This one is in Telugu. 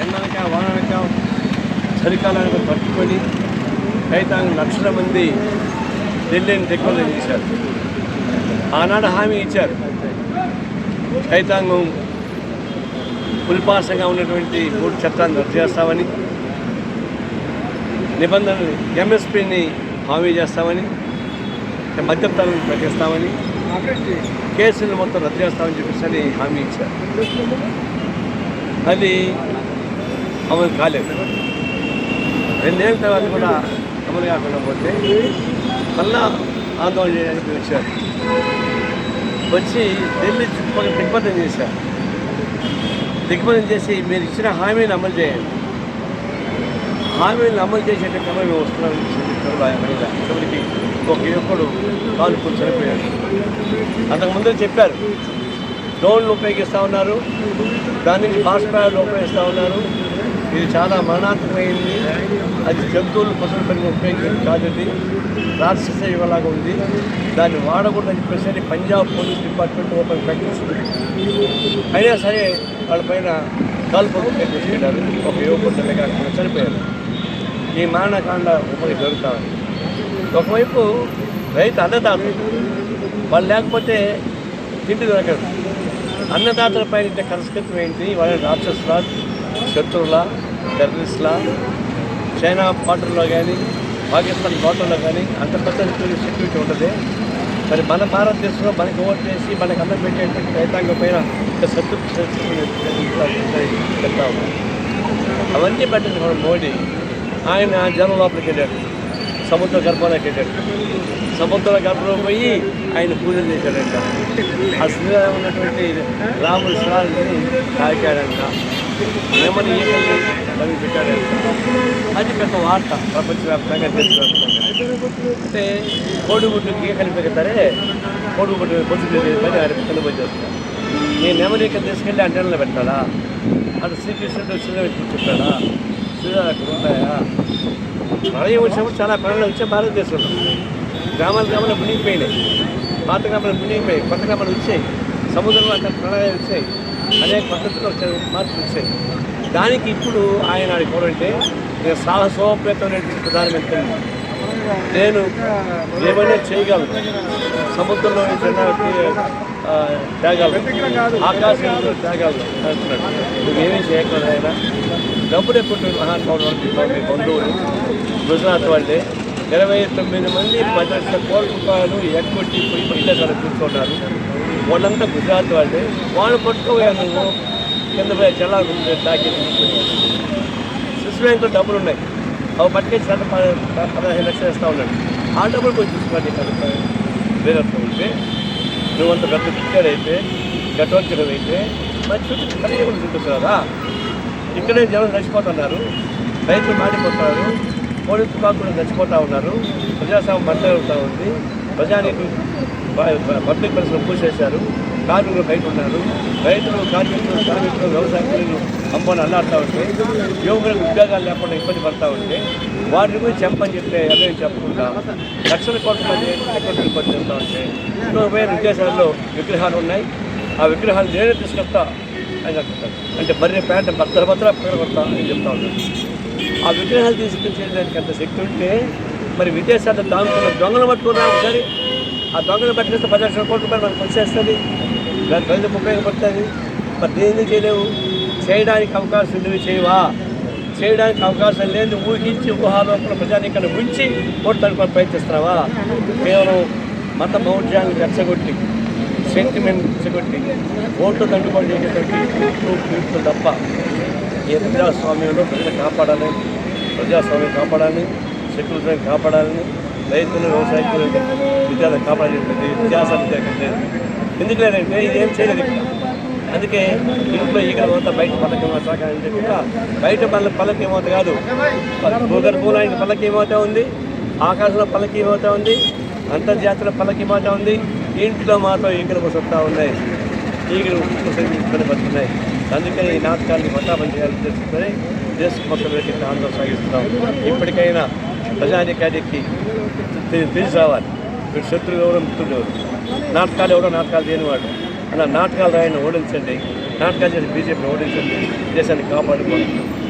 ఎండనక వాననక చలికాలానికి తట్టుకొని రైతాంగం లక్షల మంది ఢిల్లీని దిగ్బంధం చేశారు ఆనాడు హామీ ఇచ్చారు. రైతాంగం పులిపాసంగా ఉన్నటువంటి మూడు చట్టాన్ని రద్దు చేస్తామని నిబంధనలు ఎంఎస్పీని హామీ చేస్తామని మధ్యతరం తగ్గిస్తామని కేసులు మొత్తం రద్దు చేస్తామని చెప్పేసి హామీ ఇచ్చారు. అది అమలు కాలేదు. రెండేళ్ళ తర్వాత కూడా అమలు కాకుండా పోతే మళ్ళా ఆందోళన చేయడానికి వచ్చారు. వచ్చి ఢిల్లీ చుట్టుపక్కల దిగ్బంధం చేశారు. దిగ్బంధం చేసి మీరు ఇచ్చిన హామీని అమలు చేయండి. హామీలను అమలు చేసేటప్పుడు మేము వస్తున్నాం ఆయన చివరికి ఒక యువకుడు కాలు చనిపోయాడు అంతకుముందే చెప్పారు డ్రోన్లు ఉపయోగిస్తూ ఉన్నారు దాని నుంచి బాష్పాయాలు ఉపయోగిస్తూ ఉన్నారు. ఇది చాలా మరణాత్మకమైంది అది జంతువులు పశువుల పని ఉపయోగించింది కాదు ఇది. రాక్షస యుగలాగా ఉంది. దాన్ని వాడకూడదని చెప్పేసి పంజాబ్ పోలీస్ డిపార్ట్మెంట్ ఓపెన్ ప్రకటిస్తుంది అయినా సరే వాళ్ళ పైన కాల్పులు తీసుకెళ్ళారు. ఒక యువకుడు కాకుండా చనిపోయారు. ఈ మారణకాండ ఉపరి జరుగుతా ఉంది ఒకవైపు రైతు అన్నదాత వాళ్ళు లేకపోతే తిండి దొరకదు. అన్నదాతల పైన ఇంత కరస్కృతం ఏంటి? వాళ్ళ రాక్షసులా శత్రువుల టెర్రరిస్ట్ల చైనా బార్డర్లో కానీ పాకిస్తాన్ బార్డర్లో కానీ అంత పెద్ద సెక్యూరిటీ ఉంటుంది మరి మన భారతదేశంలో మనకి ఓటు చేసి మనకు అన్నం పెట్టేటువంటి రైతాంగం పైన ఇంత సంతృప్తి చెప్తా ఉన్నాం అవన్నీ పెట్టింది మోడీ. ఆయన జనం లోపలికి వెళ్ళాడు. సముద్ర గర్భంలోకి వెళ్ళాడు. సముద్ర గర్భంలో పోయి ఆయన పూజలు చేశాడంట. ఆ శ్రీరామ ఉన్నటువంటి రాముడి శివాలని తాకాడంట. ఏమని ఈకల్ని తవ్వి పెట్టాడంట. అది పెద్ద వార్త. ప్రపంచవ్యాప్తంగా తెలుసు అంటే కోడిగుడ్డుకి ఈకలు పెడతారే కోడిగుడ్డు పొద్దు పని ఆయన కనుగోలు చేస్తారు నేను ఇక్కడ తీసుకెళ్ళి అంటనలో పెట్టాడా అటు శ్రీకృష్ణుడు శ్రీరాముడు చెప్పాడా శ్రీరామ అక్కడ ఉంటాయా ప్రళయం వచ్చినప్పుడు చాలా ప్రళయం వచ్చాయి భారతదేశంలో గ్రామాల గ్రామాలు మునిగిపోయినాయి. పాత గ్రామాలు మునిగిపోయాయి కొత్త గ్రామాలు వచ్చాయి. సముద్రంలో అక్కడ ప్రళయాలు వచ్చాయి. అనేక పద్ధతులు వచ్చాయి మార్పులు వచ్చాయి. దానికి ఇప్పుడు ఆయన ఆడుకోవాలంటే నేను సాహసోపేతమైనటువంటి ప్రధానమంత్రి నేను ఏమైనా చేయగలను. సముద్రంలో ఆ, తేగలను ఆకాశంలో తేగలను అంటున్నాడు. నువ్వేమీ చేయగలదు ఆయన. డబ్బులు ఎక్కువ మహానుభావుడు వాళ్ళకి మీ బంధువులు. గుజరాత్ వాళ్ళే. ఇరవై తొమ్మిది మంది పది లక్షల కోట్ల రూపాయలు ఎక్కొట్టి పోయి ఇళ్ళ కాడ కూర్చున్నారు వాళ్ళంతా గుజరాత్ వాళ్ళే. వాళ్ళు పట్టుకోపోయారు నువ్వు. కింద పోయి జలాలు తాకి స్విస్ బ్యాంకులో డబ్బులు ఉన్నాయి అవి పట్టుకేసి గత పదహైదు లక్షలు ఇస్తా ఉన్నాడు. ఆ డబ్బులు కొంచెం చూసుకోండి కనుక వేరే ఉంటే. నువ్వంత పెద్ద పిచ్చాడైతే గట్టోత్సవం అయితే మరి చుట్టూ కలిగి ఉంటుంది కదా? ఇక్కడే జనం నచ్చిపోతున్నారు రైతులు మాడిపోతున్నారు. పోలీసు కాకుండా నచ్చిపోతూ ఉన్నారు. ప్రజాస్వామ్యం మద్దతు ఉంది. ప్రజానికి పబ్లిక్ పరిశ్రమ పూసేశారు. కార్మికులు బయట ఉన్నారు. రైతులు కార్మికులు కార్మికులు వ్యవసాయ కూలీలు అమ్మని అల్లాడుతూ ఉంటే యువకులకు ఉద్యోగాలు లేకుండా ఇబ్బంది పడతా ఉంటే వారిని గురించి చెప్పని చెప్తే ఎవరైనా చెప్పకుండా లక్షల కోట్ల మంది ఎక్కడ ఇబ్బంది చెప్తా ఉంటే ఇంకో వేరే విదేశాల్లో విగ్రహాలు ఉన్నాయి. ఆ విగ్రహాలు నేనే తీసుకొస్తా అని చెప్తాను అంటే బర్రె ప్యాంట్ భద్ర భద్ర కొడతా అని చెప్తా ఉన్నాను ఆ విగ్రహాలు తీసుకొచ్చేదానికి అంత శక్తి ఉంటే మరి విదేశాల్లో దాంట్లో దొంగలు పట్టుకున్నా ఒకసారి? ఆ దొంగలు పట్టుకొస్తే పది లక్షల కోట్ల రూపాయలు మనకు వచ్చేస్తుంది దాని ప్రజలకు ఉపయోగపడుతుంది మరి చేయలేవు. చేయడానికి అవకాశం ఉండేవి చేయవా? చేయడానికి అవకాశం లేదు ఊహించి ఊహాలోపల ప్రజానీకాన్ని ఉంచి ఓట్లకు ప్రయత్నిస్తున్నావా? కేవలం మత మౌఢ్యాన్ని రెచ్చగొట్టి సెంటిమెంట్ రెచ్చగొట్టి ఓట్లు తట్టుబడి చేసేటువంటి తప్ప ఈ ప్రజాస్వామ్యంలో ప్రజలు కాపాడాలి ప్రజాస్వామ్యం కాపాడాలి సెక్యులరిజం కాపాడాలని రైతులు వ్యవసాయ విద్యార్థులు కాపాడేటువంటి విద్యాసం ఎందుకు లేదంటే ఇది ఏం చేయలేదు. అందుకే ఇంట్లో ఈగల మోత బయట పల్లకి మోత చెప్పి బయట పళ్ళ పల్లకి ఏమవుతా కాదు. భూగర్భంలో పల్లకి ఏమవుతా ఉంది? ఆకాశంలో పళ్ళకి ఏమవుతా ఉంది? అంతర్జాతీయ పల్లకి ఏమవుతా ఉంది? ఇంట్లో మాత్రం ఈగలు వస్తూ ఉన్నాయి. ఈగలు ఇబ్బంది పడుతున్నాయి అందుకని ఈ నాటకాన్ని మతాబం చేయాలని తెలుసుకొని దేశం మొత్తం మీద ఆందోళన సాగిస్తున్నాం. ఇప్పటికైనా ప్రజానికానికి తె- తెలిసి రావాలి. వీడు శత్రువు ఎవరో ఎవరు నాటకాలు ఎవరో నాటకాలు లేనివాడు. అలా నాటకాలు రాయని ఓడించండి. నాటకాలు చేసి బీజేపీని ఓడించండి. దేశాన్ని కాపాడుకోండి.